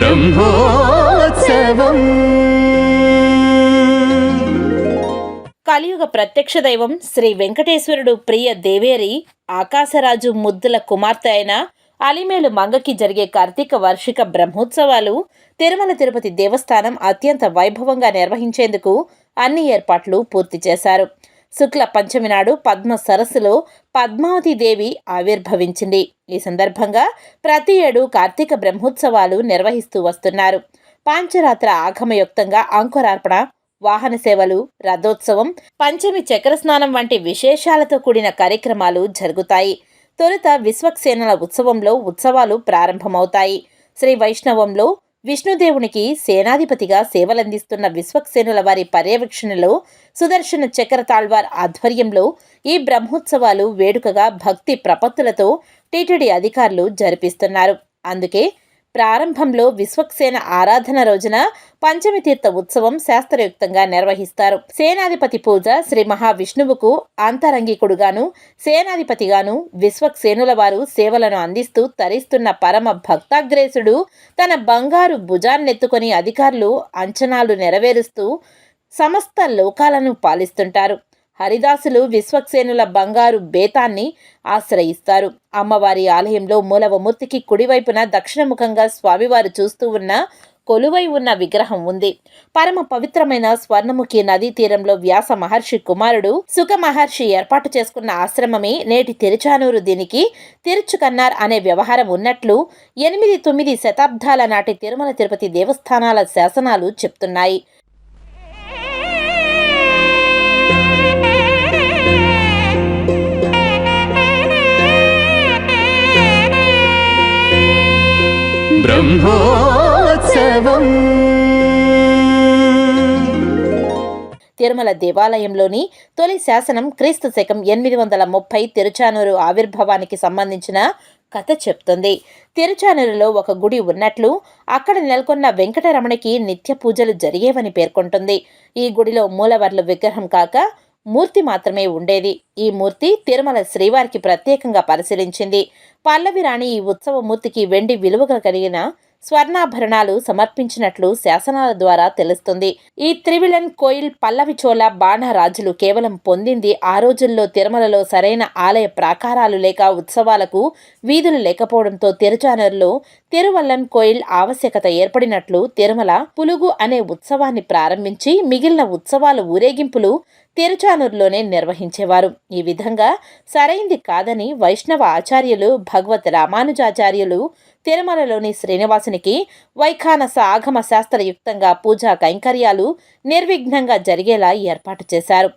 బ్రహ్మోత్సవం. కలియుగ ప్రత్యక్ష దైవం శ్రీ వెంకటేశ్వరుడు ప్రియ దేవేరి ఆకాశరాజు ముద్దుల కుమార్తె అయిన అలిమేలు మంగకి జరిగే కార్తీక వార్షిక బ్రహ్మోత్సవాలు తిరుమల తిరుపతి దేవస్థానం అత్యంత వైభవంగా నిర్వహించేందుకు అన్ని ఏర్పాట్లు పూర్తి చేశారు. శుక్ల పంచమి నాడు పద్మ సరస్సులో పద్మావతి దేవి ఆవిర్భవించింది. ఈ సందర్భంగా ప్రతి ఏడు కార్తీక బ్రహ్మోత్సవాలు నిర్వహిస్తూ వస్తున్నారు. పాంచరాత్ర ఆగమయుక్తంగా అంకురార్పణ వాహన సేవలు రథోత్సవం పంచమి చక్ర స్నానం వంటి విశేషాలతో కూడిన కార్యక్రమాలు జరుగుతాయి. తొలుత విశ్వక్సేనల ఉత్సవంలో ఉత్సవాలు ప్రారంభమవుతాయి. శ్రీ వైష్ణవంలో విష్ణుదేవునికి సేనాధిపతిగా సేవలందిస్తున్న విశ్వక్సేనుల వారి పర్యవేక్షణలో సుదర్శన చక్ర తాళ్వార్ ఆధ్వర్యంలో ఈ బ్రహ్మోత్సవాలు వేడుకగా భక్తి ప్రపత్తులతో టీటీడీ అధికారులు జరిపిస్తున్నారు. అందుకే ప్రారంభంలో విశ్వక్సేన ఆరాధన రోజున పంచమి తీర్థ ఉత్సవం శాస్త్రయుక్తంగా నిర్వహిస్తారు. సేనాధిపతి పూజ శ్రీ మహావిష్ణువుకు అంతరంగికుడుగాను సేనాధిపతిగాను విశ్వక్సేనుల వారు సేవలను అందిస్తూ తరిస్తున్న పరమ భక్తాగ్రేసుడు తన బంగారు భుజాన్నెత్తుకొని అధికారులు అంచనాలు నెరవేరుస్తూ సమస్త లోకాలను పాలిస్తుంటారు. హరిదాసులు విశ్వక్సేనుల బంగారు బేతాన్ని ఆశ్రయిస్తారు. అమ్మవారి ఆలయంలో మూలవమూర్తికి కుడివైపున దక్షిణముఖంగా స్వామివారు చూస్తూ ఉన్న కొలువై ఉన్న విగ్రహం ఉంది. పరమ పవిత్రమైన స్వర్ణముఖి నదీ తీరంలో వ్యాస మహర్షి కుమారుడు సుఖ మహర్షి ఏర్పాటు చేసుకున్న ఆశ్రమమే నేటి తిరుచానూరు దీనికి తిరుచుకన్నార్ అనే వ్యవహారం ఉన్నట్లు ఎనిమిది తొమ్మిది శతాబ్దాల నాటి తిరుమల తిరుపతి దేవస్థానాల శాసనాలు చెప్తున్నాయి. బ్రహ్మోత్సవం తిరుమల దేవాలయంలోని తొలి శాసనం క్రీస్తు శకం ఎనిమిది వందల ముప్పై తిరుచానూరు ఆవిర్భావానికి సంబంధించిన కథ చెప్తుంది. తిరుచానూరులో ఒక గుడి ఉన్నట్లు అక్కడ నెలకొన్న వెంకటరమణికి నిత్య పూజలు జరిగేవని పేర్కొంటుంది. ఈ గుడిలో మూలవర్ల విగ్రహం కాక మూర్తి మాత్రమే ఉండేది. ఈ మూర్తి తిరుమల శ్రీవారికి ప్రత్యేకంగా పరిశీలించింది. పల్లవి రాణి ఈ ఉత్సవ మూర్తికి వెండి విలువగా కలిగిన స్వర్ణాభరణాలు సమర్పించినట్లు శాసనాల ద్వారా తెలుస్తుంది. ఈ త్రివిలన్ కోయిల్ పల్లవి చోళ బాణరాజులు కేవలం పొందింది ఆ రోజుల్లో తిరుమలలో సరైన ఆలయ ప్రాకారాలు లేక ఉత్సవాలకు వీధులు లేకపోవడంతో తిరుచానూరులో తిరువల్లన్ కోయిల్ ఆవశ్యకత ఏర్పడినట్లు తిరుమల పులుగు అనే ఉత్సవాన్ని ప్రారంభించి మిగిలిన ఉత్సవాల ఊరేగింపులు తిరుచానూరులోనే నిర్వహించేవారు. ఈ విధంగా సరైంది కాదని వైష్ణవ ఆచార్యులు భగవత్ రామానుజాచార్యులు తిరుమలలోని శ్రీనివాసునికి వైఖానస ఆగమ శాస్త్రయుక్తంగా పూజా కైంకర్యాలు నిర్విఘ్నంగా జరిగేలా ఏర్పాటు చేశారు.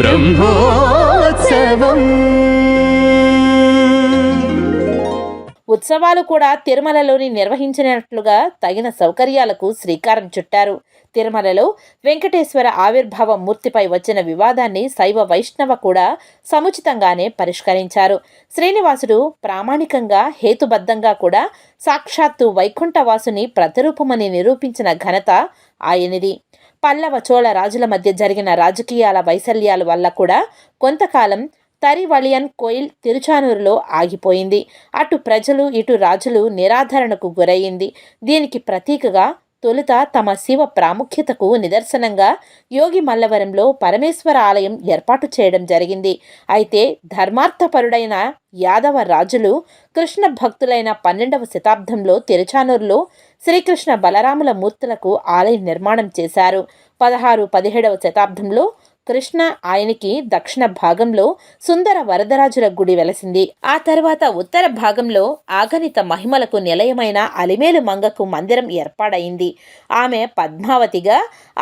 బ్రహ్మోత్సవం. ఉత్సవాలు కూడా తిరుమలలోని నిర్వహించినట్లుగా తగిన సౌకర్యాలకు శ్రీకారం చుట్టారు. తిరుమలలో వెంకటేశ్వర ఆవిర్భావ మూర్తిపై వచ్చిన వివాదాన్ని శైవ వైష్ణవ కూడా సముచితంగానే పరిష్కరించారు. శ్రీనివాసుడు ప్రామాణికంగా హేతుబద్ధంగా కూడా సాక్షాత్తు వైకుంఠవాసుని ప్రతిరూపమని నిరూపించిన ఘనత ఆయనది. పల్లవ చోళ రాజుల మధ్య జరిగిన రాజకీయాల వైశల్యాల వల్ల కూడా కొంతకాలం తరివళియన్ కోయిల్ తిరుచానూరులో ఆగిపోయింది. అటు ప్రజలు ఇటు రాజులు నిరాధరణకు గురయ్యింది దీనికి ప్రతీకగా తొలుత తమ శివ ప్రాముఖ్యతకు నిదర్శనంగా యోగి మల్లవరంలో పరమేశ్వర ఆలయం ఏర్పాటు చేయడం జరిగింది. అయితే ధర్మార్థపరుడైన యాదవ రాజులు కృష్ణ భక్తులైన పన్నెండవ శతాబ్దంలో తిరుచానూరులో శ్రీకృష్ణ బలరాముల మూర్తులకు ఆలయ నిర్మాణం చేశారు. పదహారు పదిహేడవ శతాబ్దంలో కృష్ణ ఆయనకి దక్షిణ భాగంలో సుందర వరదరాజుల గుడి వెలసింది. ఆ తర్వాత ఉత్తర భాగంలో ఆగనిత మహిమలకు నిలయమైన అలిమేలు మంగకు మందిరం ఏర్పాడైంది ఆమె పద్మావతిగా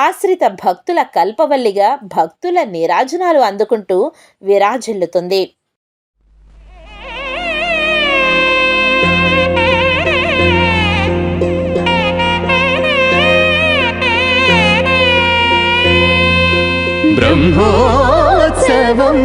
ఆశ్రిత భక్తుల కల్పవల్లిగా భక్తుల నీరాజనాలు అందుకుంటూ విరాజిల్లుతుంది. బ్రహ్మోత్సవం.